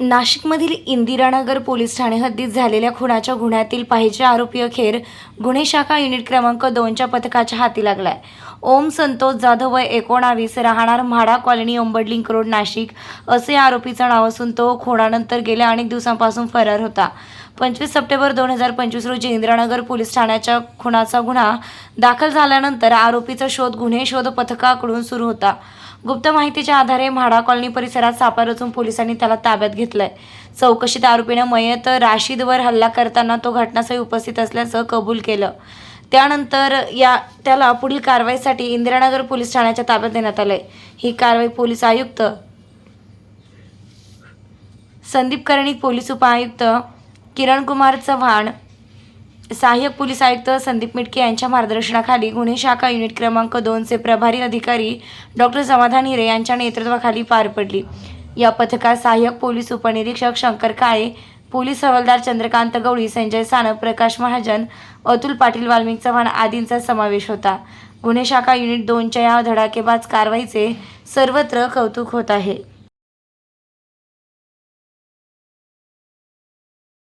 नाशिकमधील इंदिरानगर पोलीस ठाणे हद्दीत झालेल्या खुनाच्या गुन्ह्यातील पाहिजे आरोपी अखेर गुन्हे शाखा युनिट क्रमांक दोनच्या पथकाच्या हाती लागलाय. ओम संतोष जाधव वय एकोणावीस राहणार म्हाडा कॉलनी ओंबडलिंक रोड नाशिक. असे आरोपीचं नाव असून तो खुणानंतर गेल्या अनेक दिवसांपासून फरार होता. पंचवीस सप्टेंबर दोन हजार पंचवीस रोजी इंदिरानगर पोलीस ठाण्याच्या खुनाचा गुन्हा दाखल झाल्यानंतर आरोपीचा शोध गुन्हे शोध पथकाकडून सुरू होता. गुप्त माहितीच्या आधारे म्हाडा कॉलनी परिसरात सापळा रचून पोलिसांनी त्याला ताब्यात घेतलंय. चौकशीत आरोपीनं मयत राशीदवर हल्ला करताना तो घटनास्थळी उपस्थित असल्याचं कबूल केलं. त्यानंतर या त्याला पुढील कारवाईसाठी इंदिरानगर पोलीस ठाण्याच्या ताब्यात देण्यात आलंय. ही कारवाई पोलीस आयुक्त संदीप कर्णिक पोलीस उपआयुक्त किरण कुमार चव्हाण सहाय्यक पोलीस आयुक्त संदीप मिटके यांच्या मार्गदर्शनाखाली गुन्हे शाखा युनिट क्रमांक दोनचे प्रभारी अधिकारी डॉक्टर समाधान हिरे यांच्या नेतृत्वाखाली पार पडली. या पथकात सहाय्यक पोलीस उपनिरीक्षक शंकर काळे पोलीस हवालदार चंद्रकांत गवळी संजय सानप प्रकाश महाजन अतुल पाटील वाल्मिक चव्हाण आदींचा समावेश होता. गुन्हे शाखा युनिट दोनच्या या धडाकेबाज कारवाईचे सर्वत्र कौतुक होत आहे.